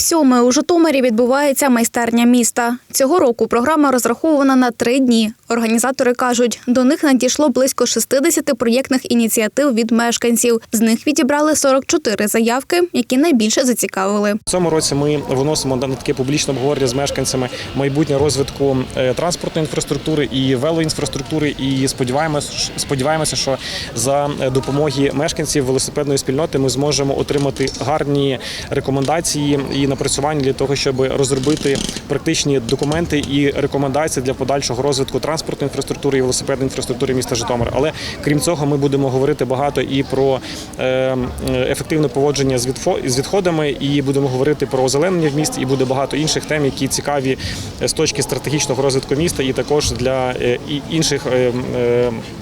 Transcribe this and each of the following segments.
Всьоме у Житомирі відбувається майстерня міста. Цього року програма розрахована на три дні. Організатори кажуть, до них надійшло близько 60 проєктних ініціатив від мешканців. З них відібрали 44 заявки, які найбільше зацікавили. В цьому році ми виносимо на таке публічне обговорення з мешканцями майбутнє розвитку е, транспортної інфраструктури і велоінфраструктури. І сподіваємося, сподіваємося, що за е, допомоги мешканців велосипедної спільноти ми зможемо отримати гарні рекомендації і напрацювання для того, щоб розробити практичні документи і рекомендації для подальшого розвитку транспортної інфраструктури і велосипедної інфраструктури міста Житомир. Але крім цього, ми будемо говорити багато і про е, ефективне поводження з відходами, і будемо говорити про озеленення в місті, і буде багато інших тем, які цікаві е, з точки стратегічного розвитку міста, і також для е, інших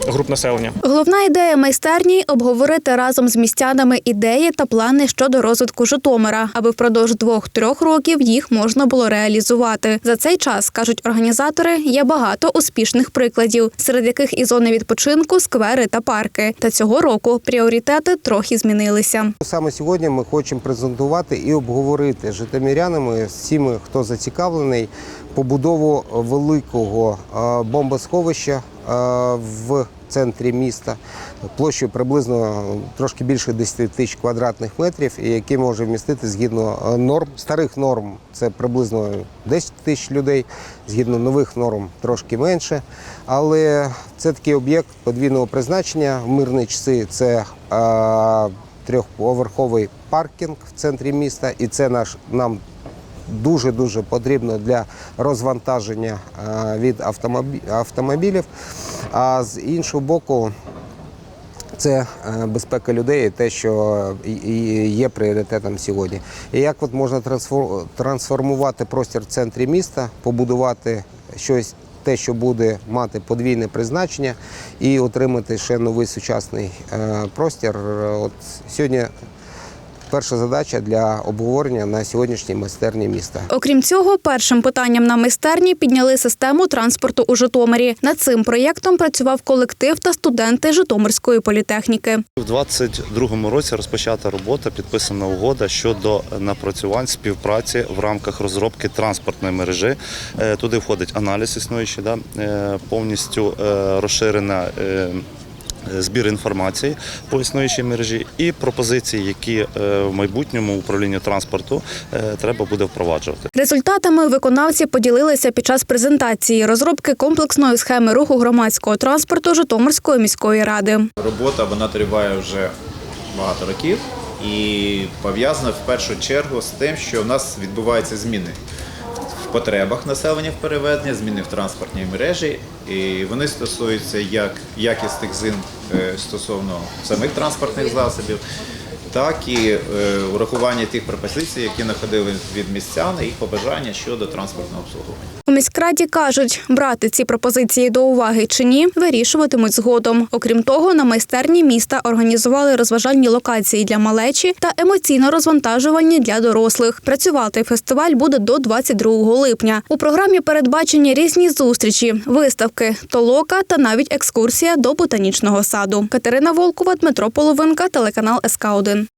груп населення. Головна ідея майстерні обговорити разом з містянами ідеї та плани щодо розвитку Житомира, аби впродовж двох-трьох років їх можна було реалізувати. За цей час кажуть організатори, є багато успішних прикладів, серед яких і зони відпочинку, сквери та парки. Та цього року пріоритети трохи змінилися. Саме сьогодні ми хочемо презентувати і обговорити житомирянами, всіми, хто зацікавлений, побудову великого е, бомбосховища е, в центрі міста площею приблизно трошки більше 10 тисяч квадратних метрів, який може вмістити згідно е, норм старих норм. Це приблизно 10 тисяч людей, згідно нових норм трошки менше. Але це такий об'єкт подвійного призначення. В мирні часи це е, трьохповерховий паркінг в центрі міста, і це наш нам дуже дуже потрібно для розвантаження е, від автомобі- автомобілів. А з іншого боку, це е, безпека людей, те, що є пріоритетом сьогодні. І як от можна трансформувати простір в центрі міста, побудувати щось. Те, що буде мати подвійне призначення, і отримати ще новий сучасний е, простір. От сьогодні перша задача для обговорення на сьогоднішній майстерні міста. Окрім цього, першим питанням на майстерні підняли систему транспорту у Житомирі. Над цим проєктом працював колектив та студенти Житомирської політехніки. У 2022 році розпочата робота, підписана угода щодо напрацювань співпраці в рамках розробки транспортної мережі. Е, Туди входить аналіз існуючий, да, е, повністю е, розширена. Збір інформації по існуючій мережі і пропозиції, які е, в майбутньому управлінню транспорту е, треба буде впроваджувати. Результатами виконавці поділилися під час презентації розробки комплексної схеми руху громадського транспорту Житомирської міської ради. Робота вона триває вже багато років і пов'язана в першу чергу з тим, що в нас відбуваються зміни потребах населення в переведення, зміни в транспортній мережі, і вони стосуються як якісних зин е, стосовно самих транспортних засобів, так і е, урахування тих пропозицій, які находили від містян і їх побажання щодо транспортного обслуговування. Міськраді кажуть, брати ці пропозиції до уваги чи ні, вирішуватимуть згодом. Окрім того, на майстерні міста організували розважальні локації для малечі та емоційно розвантажувальні для дорослих. Працювати фестиваль буде до 22 липня. У програмі передбачені різні зустрічі, виставки, толока та навіть екскурсія до ботанічного саду. Катерина Волкова, Дмитро Половинка, телеканал СК 1